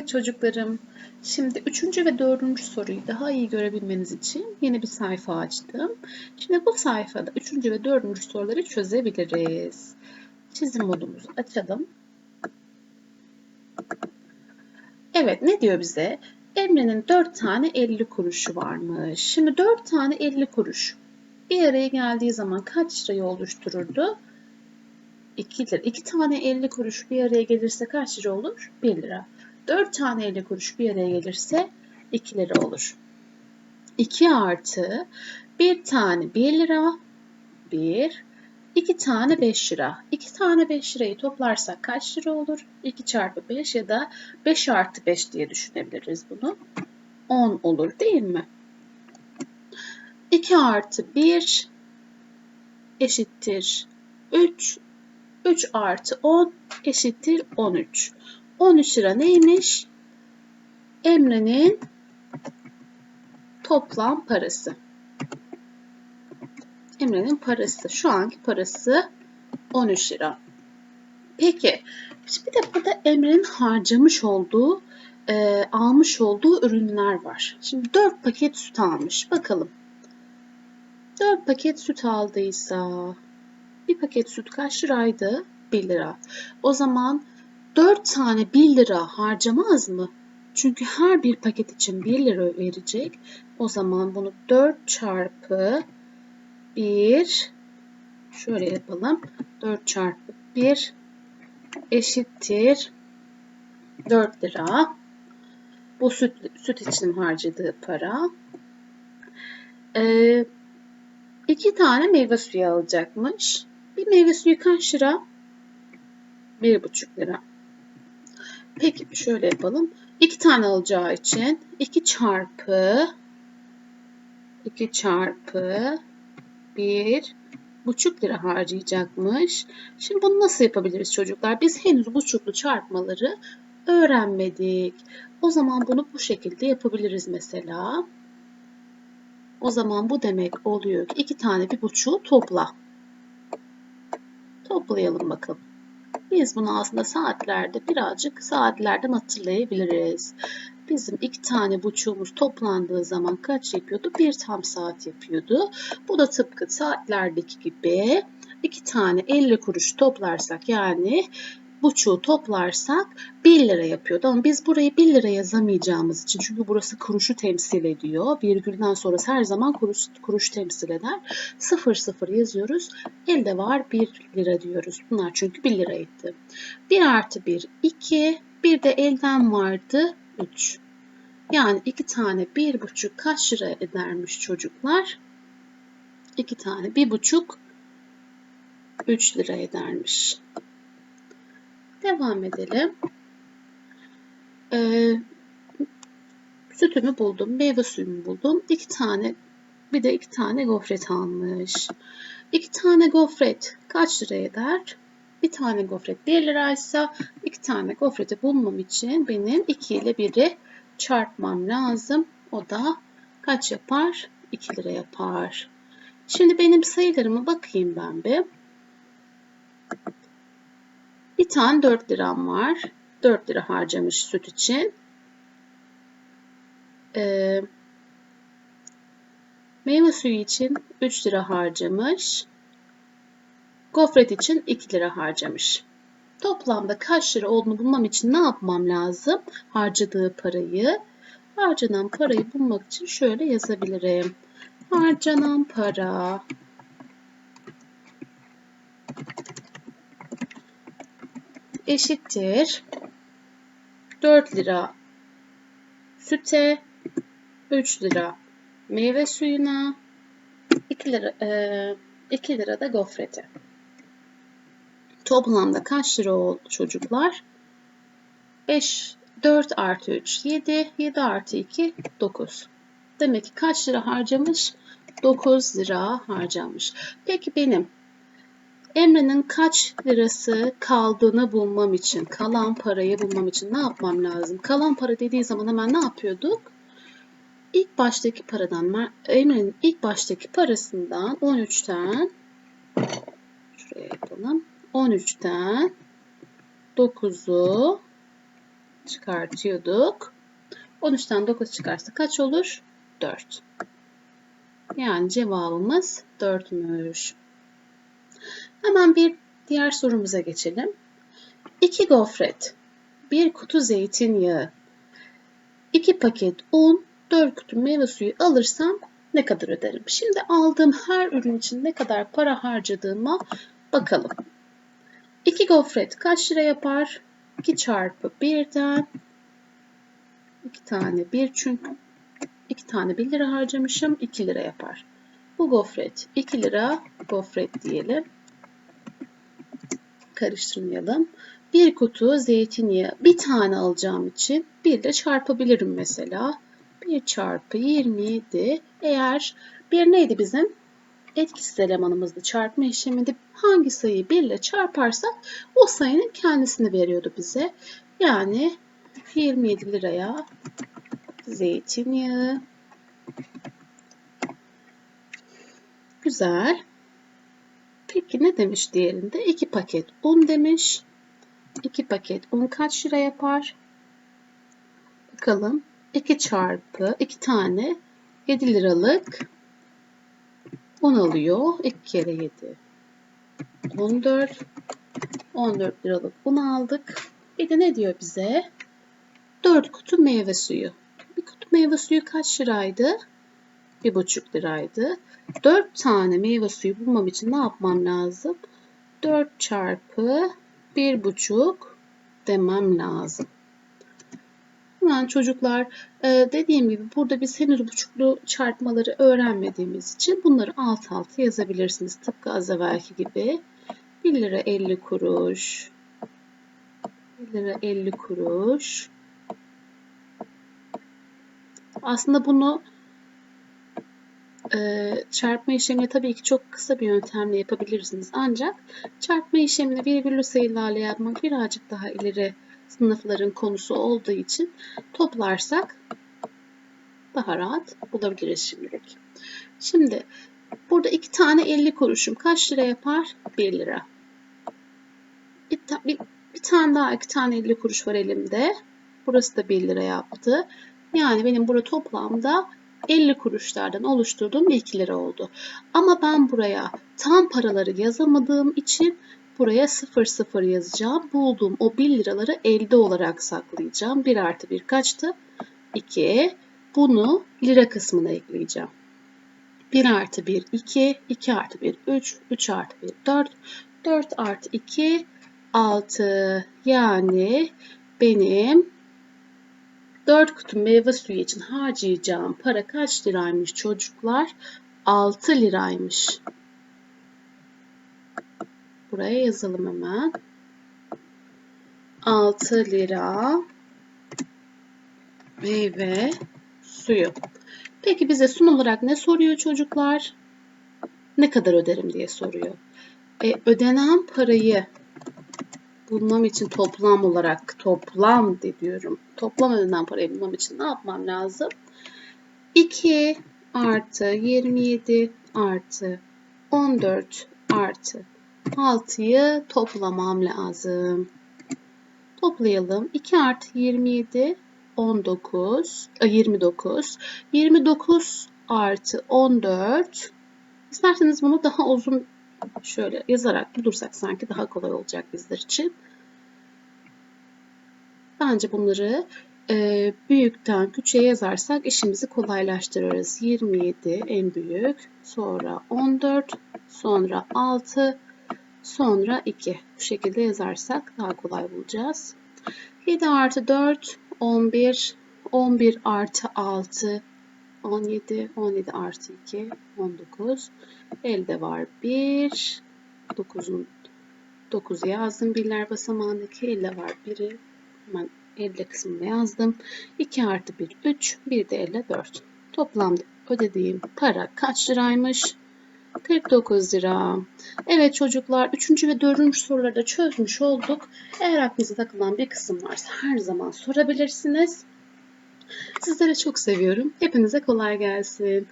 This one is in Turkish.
Evet çocuklarım, şimdi üçüncü ve dördüncü soruyu daha iyi görebilmeniz için yeni bir sayfa açtım. Şimdi bu sayfada üçüncü ve dördüncü soruları çözebiliriz. Çizim modumuzu açalım. Evet ne diyor bize? Emre'nin dört tane 50 kuruşu varmış. Şimdi dört tane 50 kuruş bir araya geldiği zaman kaç lirayı oluştururdu? 2 lira. 2 tane 50 kuruş bir araya gelirse kaç lira olur? 1 lira. 4 tane 50 kuruş bir araya gelirse 2 lira olur. 2 artı 1 tane 1 lira 1 2 tane 5 lira. 2 tane 5 lirayı toplarsak kaç lira olur? 2 çarpı 5 ya da 5 artı 5 diye düşünebiliriz bunu. 10 olur değil mi? 2 artı 1 eşittir 3. 3 artı 10 eşittir 13. 13 lira neymiş? Emre'nin toplam parası. Emre'nin parası. Şu anki parası 13 lira. Peki. Bir de burada Emre'nin harcamış olduğu, e, almış olduğu ürünler var. Şimdi 4 paket süt almış. Bakalım. 4 paket süt aldıysa bir paket süt kaç liraydı? 1 lira. O zaman 4 tane 1 lira harcamaz mı? Çünkü her bir paket için 1 lira verecek. O zaman bunu 4 çarpı 1 şöyle yapalım. 4 çarpı 1 eşittir 4 lira. Bu süt, süt için harcadığı para. Ee, iki tane meyve suyu alacakmış. Bir meyve suyu kaç lira? Bir buçuk lira. Peki şöyle yapalım. İki tane alacağı için 2 çarpı 2 çarpı 1 buçuk lira harcayacakmış. Şimdi bunu nasıl yapabiliriz çocuklar? Biz henüz buçuklu çarpmaları öğrenmedik. O zaman bunu bu şekilde yapabiliriz mesela. O zaman bu demek oluyor ki iki tane bir buçuğu topla. Toplayalım bakalım. Biz bunu aslında saatlerde birazcık saatlerden hatırlayabiliriz. Bizim iki tane buçuğumuz toplandığı zaman kaç yapıyordu? Bir tam saat yapıyordu. Bu da tıpkı saatlerdeki gibi iki tane 50 kuruş toplarsak yani buçuğu toplarsak 1 lira yapıyordu. Ama biz burayı 1 lira yazamayacağımız için çünkü burası kuruşu temsil ediyor. Virgülden sonrası her zaman kuruş, kuruş temsil eder. 0 0 yazıyoruz. Elde var 1 lira diyoruz. Bunlar çünkü 1 lira etti. 1 artı 1 2. Bir de elden vardı 3. Yani 2 tane 1,5 kaç lira edermiş çocuklar? 2 tane 1,5 3 lira edermiş. Devam edelim. Ee, sütümü buldum, meyve suyumu buldum. İki tane, bir de iki tane gofret almış. İki tane gofret kaç lira eder? Bir tane gofret 1 liraysa iki tane gofreti bulmam için benim 2 ile 1'i çarpmam lazım. O da kaç yapar? 2 lira yapar. Şimdi benim sayılarıma bakayım ben bir. Bir tane 4 liram var. 4 lira harcamış süt için. Ee, meyve suyu için 3 lira harcamış. Gofret için 2 lira harcamış. Toplamda kaç lira olduğunu bulmam için ne yapmam lazım? Harcadığı parayı. Harcanan parayı bulmak için şöyle yazabilirim. Harcanan para eşittir 4 lira süte 3 lira meyve suyuna 2 lira e, 2 lira da gofrete. Toplamda kaç lira oldu çocuklar? 5 4 artı 3 7 7 artı 2 9. Demek ki kaç lira harcamış? 9 lira harcamış. Peki benim Emre'nin kaç lirası kaldığını bulmam için, kalan parayı bulmam için ne yapmam lazım? Kalan para dediği zaman hemen ne yapıyorduk? İlk baştaki paradan, Emre'nin ilk baştaki parasından 13'ten şuraya yapalım. 13'ten 9'u çıkartıyorduk. 13'ten 9 çıkarsa kaç olur? 4. Yani cevabımız 4'müş. Hemen bir diğer sorumuza geçelim. 2 gofret, 1 kutu zeytinyağı, 2 paket un, 4 kutu meyve suyu alırsam ne kadar öderim? Şimdi aldığım her ürün için ne kadar para harcadığıma bakalım. 2 gofret kaç lira yapar? 2 çarpı 1'den 2 tane 1 çünkü 2 tane 1 lira harcamışım 2 lira yapar. Bu gofret 2 lira gofret diyelim. Karıştırmayalım. Bir kutu zeytinyağı bir tane alacağım için bir ile çarpabilirim mesela. 1 çarpı 27 eğer bir neydi bizim? Etkisiz elemanımızdı çarpma işleminde hangi sayıyı 1 ile çarparsak o sayının kendisini veriyordu bize. Yani 27 liraya zeytinyağı. Güzel. Peki ne demiş diğerinde? 2 paket un demiş. 2 paket un kaç lira yapar? Bakalım. 2 çarpı 2 tane 7 liralık un alıyor. 2 kere 7. 14. 14 liralık un aldık. Bir de ne diyor bize? 4 kutu meyve suyu. Bir kutu meyve suyu kaç liraydı? 1,5 liraydı. 4 tane meyve suyu bulmam için ne yapmam lazım? 4 çarpı 1,5 demem lazım. Hemen çocuklar e, dediğim gibi burada biz henüz buçuklu çarpmaları öğrenmediğimiz için bunları alt alta yazabilirsiniz. Tıpkı az evvelki gibi. 1 lira 50 kuruş. 1 lira 50 kuruş. Aslında bunu e, çarpma işlemini tabii ki çok kısa bir yöntemle yapabilirsiniz. Ancak çarpma işlemini virgüllü sayılarla yapmak birazcık daha ileri sınıfların konusu olduğu için toplarsak daha rahat bulabiliriz şimdilik. Şimdi burada iki tane 50 kuruşum kaç lira yapar? 1 lira. Bir, bir, bir tane daha iki tane 50 kuruş var elimde. Burası da 1 lira yaptı. Yani benim burada toplamda 50 kuruşlardan oluşturduğum bir 2 lira oldu. Ama ben buraya tam paraları yazamadığım için buraya 0 0 yazacağım. Bulduğum o 1 liraları elde olarak saklayacağım. 1 artı 1 kaçtı? 2. Bunu lira kısmına ekleyeceğim. 1 artı 1 2, 2 artı 1 3, 3 artı 1 4, 4 artı 2 6. Yani benim 4 kutu meyve suyu için harcayacağım para kaç liraymış çocuklar? 6 liraymış. Buraya yazalım hemen. 6 lira meyve suyu. Peki bize son olarak ne soruyor çocuklar? Ne kadar öderim diye soruyor. E, ödenen parayı bulmam için toplam olarak toplam diyorum. Toplam ödenen parayı bulmam için ne yapmam lazım? 2 artı 27 artı 14 artı 6'yı toplamam lazım. Toplayalım. 2 artı 27 19 29 29 artı 14 İsterseniz bunu daha uzun şöyle yazarak bulursak sanki daha kolay olacak bizler için. Bence bunları e, büyükten küçüğe yazarsak işimizi kolaylaştırırız. 27 en büyük, sonra 14, sonra 6, sonra 2. Bu şekilde yazarsak daha kolay bulacağız. 7 artı 4, 11, 11 artı 6, 17, 17 artı 2, 19. Elde var 1, 9'un 9 yazdım. Birler basamağındaki elde var 1'i. Hemen elde kısmına yazdım. 2 artı 1, 3, 1 de elde 4. Toplamda ödediğim para kaç liraymış? 49 lira. Evet çocuklar 3. ve 4. soruları da çözmüş olduk. Eğer aklınıza takılan bir kısım varsa her zaman sorabilirsiniz. Sizleri çok seviyorum. Hepinize kolay gelsin.